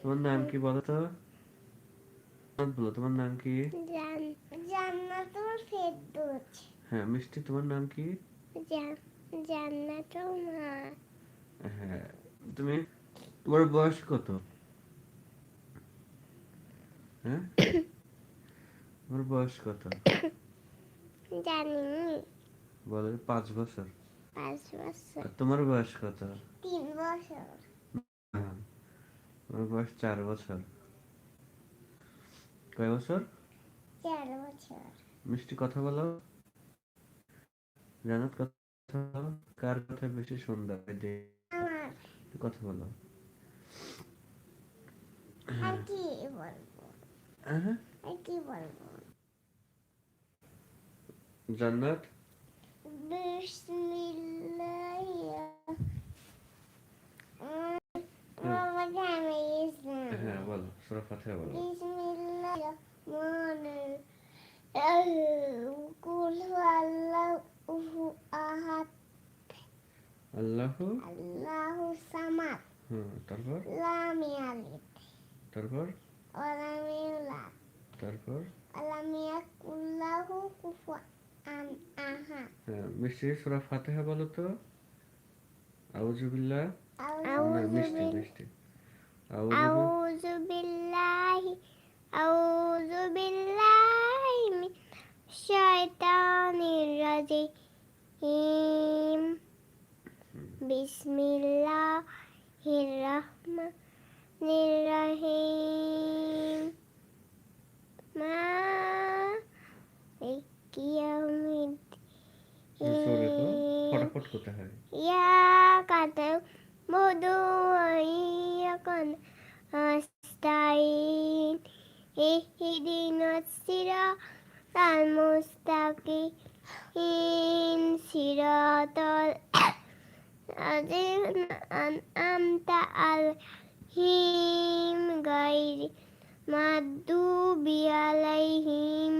তোমার নাম কি বলো তো? বলো তোমার নাম কি? জান্নাতুল ফেরদৌস। হ্যাঁ মিষ্টি তোমার নাম কি? জান্নাতুল মা। হ্যাঁ তুমি তোমার বয়স কত? হ্যাঁ? তোমার বয়স কত? জানি। বলো পাঁচ বছর। পাঁচ বছর। তোমার বয়স কত? তিন বছর। তোমার বয়স চার বছর। কয় বছর? চার বছর। মিষ্টি কথা বলো। জানাত কথা বলো। কার কথা বেশি সুন্দর কথা বলো। আর কি বলব? হ্যাঁ আর কি বলব? জান্নাত? বিসমিল্লাহ বাবা জানে ইসলাম হ্যাঁ বলো সুরা ফাতিহা বলো। বিসমিল্লাহ মানে কুল আল্লাহু আহাদ। আল্লাহ? আল্লাহু সামাদ। হুম তারপর? লাম ইয়ালিদ তারপর? ওয়ালাম ইউলাদ তারপর? ওয়ালাম ইয়াকুল লাহু কুফুয়ান আহাদ। হ্যাঁ মিষ্টি সুরা ফাতিহা বলো তো। আউযু মিষ্টি বিল- মিষ্টি। আউযু আউযু বিল্লাহি আউযু বিল্লাহি মিন শাইতানির রাজিম বিসমিল্লাহির রহমানির রহিম মালিকি জোরে তো ইয়াউমিদ্দিন ফটাফট করতে হয় إياك أعبد وإياكم أستعين اهدنا الصراط المستقيم صراط الذين أنعمت عليهم غير المغضوب عليهم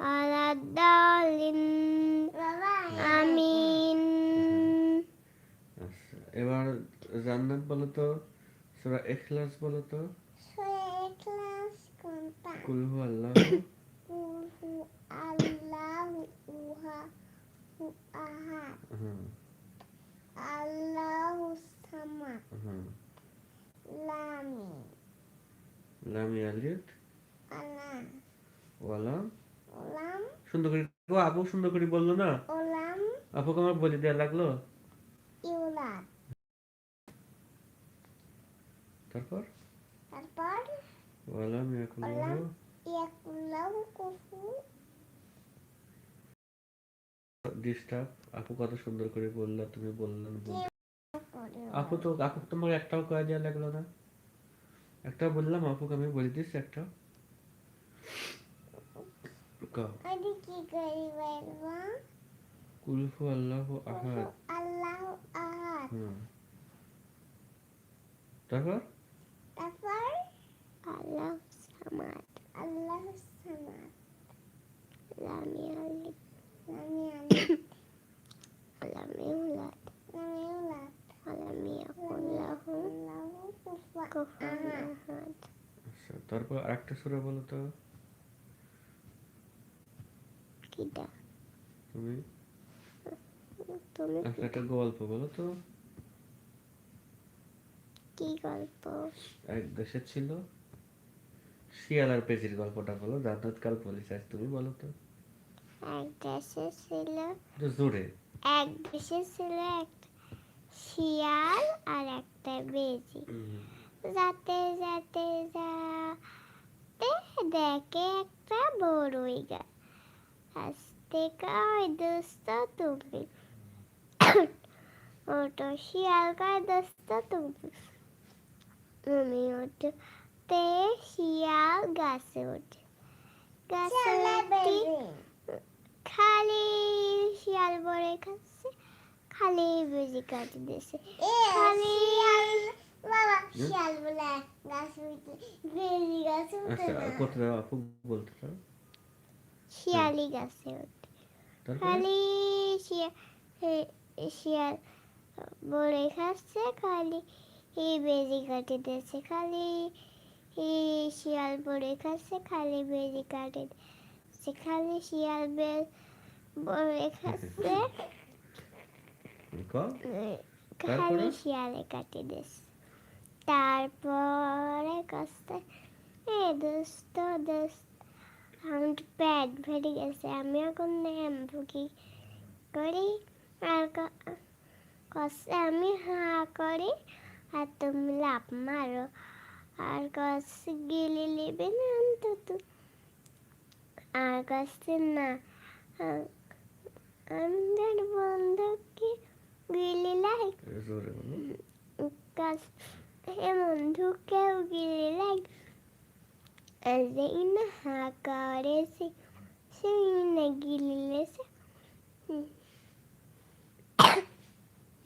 على الضالين آمين এবার জান্নাত বলো তো সুরা ইখলাস বলো তো। ক্লাস কোনটা? কুল হু আল্লাহ। আল্লাহু উহা হু আহাদ। আল্লাহু সামাদ। লামি। লাম ওয়ালাম। ওলাম। সুন্দর করে আপু সুন্দর করে বলল না? ওলাম। আপুকে আমার বলে দেওয়া লাগল? ইউলাদ। তারপর? তারপর? ওয়ালাম ইয়াকুল্লাহ ইয়াকুল্লাহু কুফু ডিস্টার্ব আপু কত সুন্দর করে বললা তুমি আপু তো আপু তোমাকে একটাও কয়ে দেওয়া লাগল না। একটা বললাম আপুকে আমি বলে দিচ্ছি একটা। আমি কি করি বলব কুলফু আল্লাহ আহাদ। আল্লাহু আহাদ। তারপর? তারপর আল্লাহ সামাদ আল্লাহ সামাদ লামি আলিদ লামি আলিদ লামি উলাদ লামি উলাদ লামি ইয়াকুল্লাহু লাহু কুফুয়ান আহাদ তারপর আরেকটা সূরা বলো তো। কিটা? তুমি? তুমি একটা গল্প বলো তো। কি গল্প? এক দেশে ছিল শিয়াল আর পেজির গল্পটা বলো জান্নাত কাল বলিস আজ তুমি বলো তো। এক দেশে ছিল একটু জোরে। এক দেশে ছিল একটা শিয়াল আর একটা বেজি। যাতে যাতে যাতে দেখে একটা বড়ই গাছ। আস্তে কয় দোস্ত তুমি। ওটা শিয়াল কয় দোস্ত তুমি। ওটো তে শিয়াল গাছে ওঠে গাছে খালি শিয়াল বড়ে খাচ্ছে খালি বেজি কাটি দিছে খালি বাবা শিয়াল বলে গাছ উঠে বেজি গাছ উঠে না করতে দাও আপু বলতে শিয়ালি গাছে ওঠে খালি শিয়া- শিয়াল বড়ে খাচ্ছে খালি এই বেজি কাটে দিয়েছে খালি শিয়াল পড়ে খাচ্ছে খালি বেজি কাটে দিচ্ছে খালি শিয়াল বেল পড়ে খাচ্ছে খালি তারপরে? শিয়ালে কাটে দিচ্ছে তারপরে কষ্ট এ দোস্ত দোস্ত আমার গেছে আমি এখন ভুকি করি আর ক- কষ্ট আমি হা করি আর তুমি লাভ মারো আর কষ্ট গিলে নেবে না অন্তত আর কষ্ট না আ- আমাদের বন্ধুকে গিলে লাগ জোরে বলো কাজ হে বন্ধুকেও গিলে লাগ আর যেই না হা করেছে সেই না গিলেছে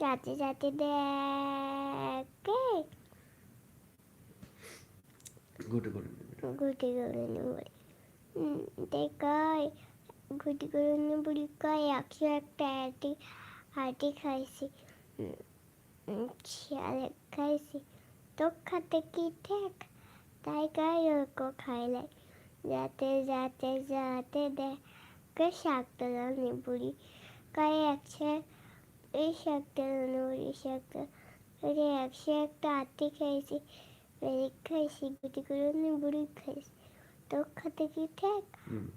যাতে যাতে দেখে। গুটি গুটি গুটি বুড়ি দেখায় গুটি বুড়ি কয় একশো একটা হাঁটি হাঁটি খাইছি। উম, খাইছি তো খাতে কি ঠিক তাই কয় ওকে খাইলে। যাতে যাতে যাতে দেখে শাক তোলানি বুড়ি কয় একশো শাক তোলানি বুড়ি শাক তোলা একশো একটা হাঁটি খাইছি বেরিয়ে খাইছি গুটি করে বুড়ি খাইছি তো খাতে কি ঠিক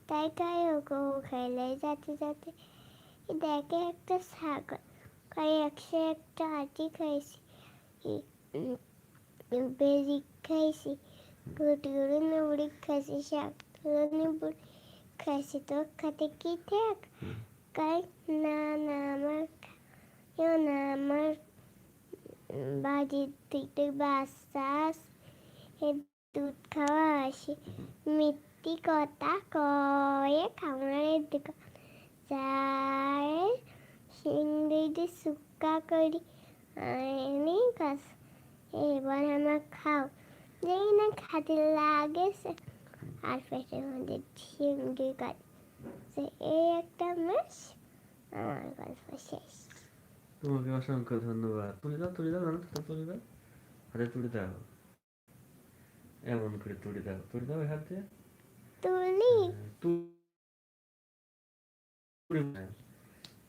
তাই তাই ওকে ও খাইলে যাতে যাতে দেখে একটা ছাগল খাই একশো একটা হাতি খাইছি বেরি খাইছি গুটি গুলো নেবড়ি খাইছি শাক নেবড়ি খাইছি তো খাতে কি ঠিক। কাই না না আমার না আমার বাড়ির থেকে বাচ্চা আছে, এ দুধ খাওয়া আসি মিথ্যি কথা কয়ে খামারের দিকে যায় সিংড়ি শুকা করি আনি গাছ এবার আমার খাও যেই না খাতে লাগেছে আর পেটের মধ্যে সিংড়ি গাছ এই একটা মাস আমার গল্প শেষ তোমাকে অসংখ্য ধন্যবাদ। তুলে দাও তুলে দাও তো তুলে দাও হাতে তুলে দাও। এমন করে তুলে দাও তুলে দাও হাত তুলি।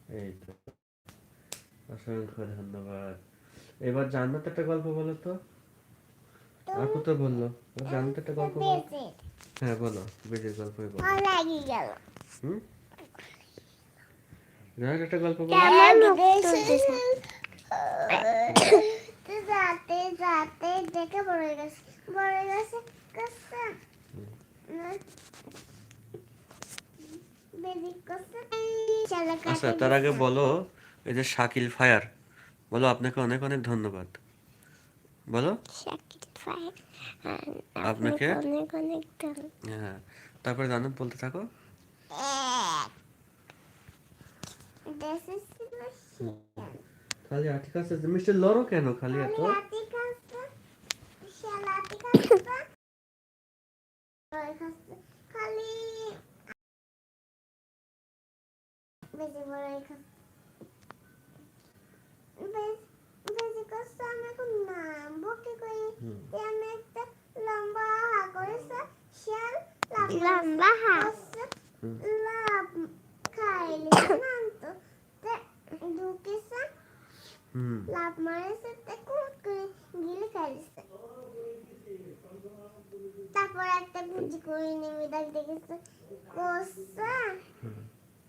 এই তো। অসংখ্য ধন্যবাদ। এবার জান্নাত একটা গল্প বলো তো। আপু তো বলল? জান্নাত একটা গল্প বলো। হ্যাঁ বলো বেজের গল্পই বলো। হুম? একটা গল্প বলো। যাতে যাতে দেখে গেছে। গেছে আচ্ছা তার আগে বলো এই যে শাকিল ফায়ার বলো আপনাকে অনেক অনেক ধন্যবাদ। বলো। আপনাকে? অনেক অনেক হ্যাঁ তারপরে জান্নাত বলতে থাকো। This is the খালি আটি কাছে মিস্টার লরো কেন? খালি এত? Salati kasta. Salati খালি বেশি বড় খাস্তা বেশি কষ্ট আমি এখন নাম বকে কই আমি একটা লম্বা হা করেছে শিয়াল লম্বা হা। লাভ খাইলে। ঢুকেছে হুম লাভ মারেছে গিলে তারপর একটা গুজি করে নেমে দেখ দেখেছে কোসা।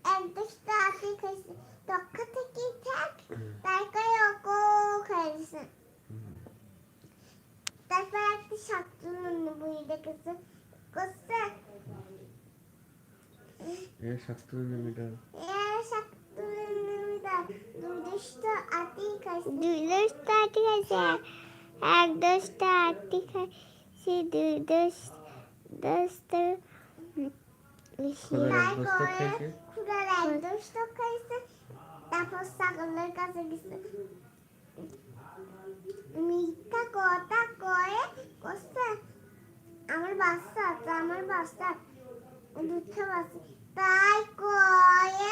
এক দশটা আটি খাইছে তখন থেকে থাক করে ওকো খাইছে তারপর একটা শক্ত নুন বই দেখেছে কোসা এ শক্ত নিমিটা এ নুন দুই দশটা আটি খাইছে এক দশটা আটি খাইছে দুই দশ দশটা তারপর ছাগলের কাছে গেছে। মিথ্যা কথা কয়ে কষ্ট। আমার বাচ্চা আমার বাচ্চা দুধে বাচ্চা। তাই কয়ে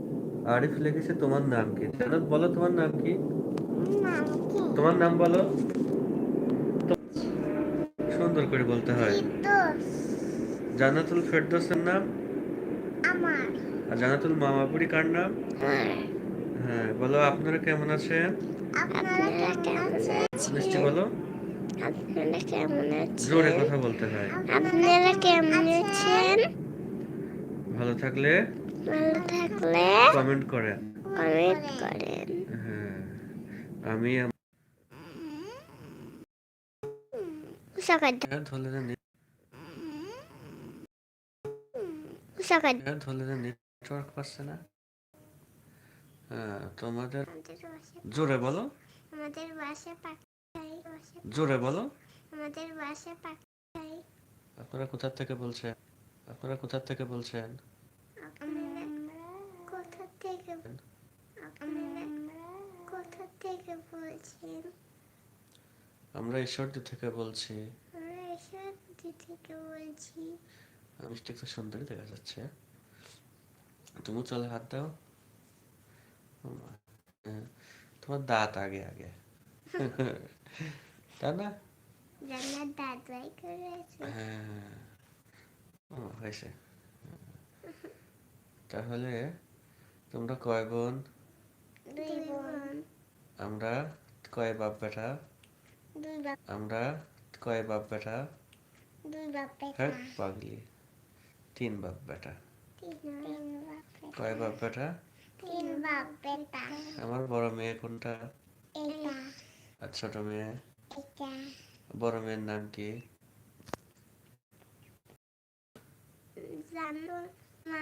আরিফ লিখেছে তোমার নাম কি? জানাত বলো তোমার নাম কি? তোমার নাম বলো। সুন্দর করে বলতে হয়। জান্নাতুল ফেরদৌসের নাম? আমার। আর জান্নাতুল মামাপুরি কার নাম? হ্যাঁ বলো আপনারা কেমন আছেন? আপনারা কেমন আছেন? মিষ্টি বলো। আপনারা কেমন আছেন? জোরে কথা বলতে হয়। আপনারা কেমন আছেন? ভালো থাকলে ভালো থাকলে কমেন্ট করেন। কমেন্ট করেন। হ্যাঁ আমি সকাল ধরলে সকাল ধরলে নেটওয়ার্ক পাচ্ছে না? হ্যাঁ তোমাদের জোরে বলো। আমাদের বাসা জোরে বলো। আমাদের বাসা পাখাই আপনারা কোথা থেকে বলছেন? আপনারা কোথা থেকে বলছেন? কোথা থেকে আমরা কোথা থেকে বলছেন আমরা ঈশ্বরদী থেকে বলছি। আমরা থেকে বলছি আমি একটু সুন্দরী দেখা যাচ্ছে। তুমি চলে হাত দাও। মা, হ্যাঁ, তোমার দাঁত আগে আগে। তাই না? জান্নাত দাদাই করেছে। হ্যাঁ হয়েছে। তাহলে তোমরা কয় বোন? দুই বোন। আমরা কয় বাপ বেটা দুই বাপ। আমরা কয় বাপ বেটা দুই বাপে হ্যাঁ পাগলি। তিন বাপ বেটা কয় বাপ বেটা তিন বাপে তা আমার বড় মেয়ে কোনটা? এটা। আর ছোট মেয়ে? এটা। বড় মেয়ের নাম কি? জানো মা।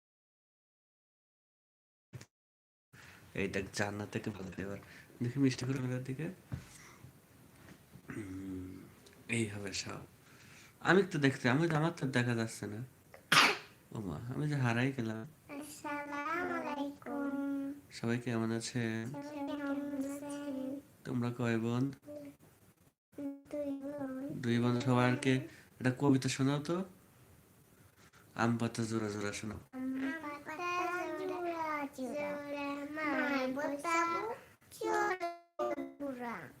এই দেখ জান্নাত থেকে ভালো এবার দেখি মিষ্টি করে মেলার দিকে। এই হবে সব। আমি তো দেখতে আমি তো আমার তো দেখা যাচ্ছে না। ও মা আমি যে হারাই গেলাম। আসসালামু আলাইকুম সবাই কেমন আছে? তোমরা কয় বোন? দুই বোন দুই বোন সবাইকে একটা কবিতা শোনাও তো। আম পাতা জোড়া জোড়া শোনাও।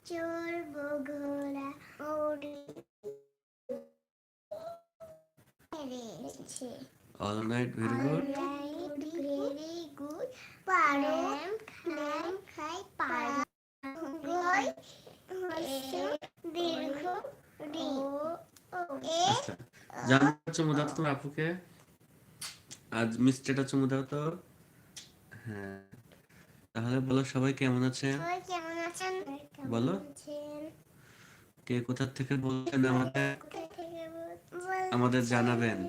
চোর বগোরা ওরে পেরেছে all night very good very good পারম খাই খাই পারম গই হসে দীর্ঘ এ আচ্ছা। জানো চুমু দাও তোমার আপুকে। আজ মিষ্টিটা চুমু দাও তো হ্যাঁ। তাহলে বলো সবাই কেমন আছে সবাই কেমন আছেন বলো। কে কোথা থেকে বলছেন আমাদের আমাদের জানাবেন?